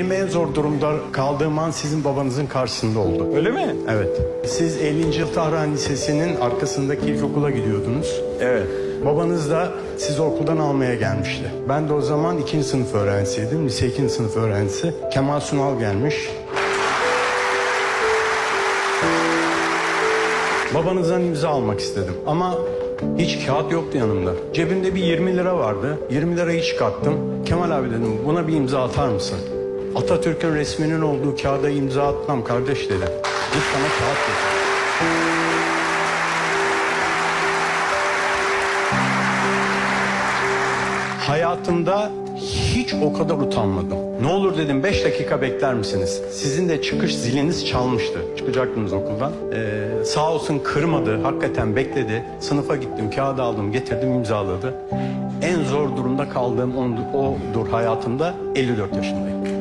Benim en zor durumda kaldığım an sizin babanızın karşısında oldu. Öyle mi? Evet. Siz 50. yıl Tahran Lisesi'nin arkasındaki ilkokula gidiyordunuz. Evet. Babanız da sizi okuldan almaya gelmişti. Ben de o zaman ikinci sınıf öğrencisiydim. Lise ikinci sınıf öğrencisi. Kemal Sunal gelmiş. Babanızdan imza almak istedim. Ama hiç kağıt yoktu yanımda. Cebimde bir 20 lira vardı. 20 lirayı çıkarttım. Kemal abi dedim buna bir imza atar mısın? Atatürk'ün resminin olduğu kağıda imza atmam kardeş dedi. Git bana kağıt getir. Hayatımda hiç o kadar utanmadım. Ne olur dedim 5 dakika bekler misiniz? Sizin de çıkış ziliniz çalmıştı. Çıkacaktınız okuldan. Ee, sağ olsun kırmadı. Hakikaten bekledi. Sınıfa gittim, kağıdı aldım, getirdim, imzaladı. En zor durumda kaldığım ondu- odur hayatımda 54 yaşındayım.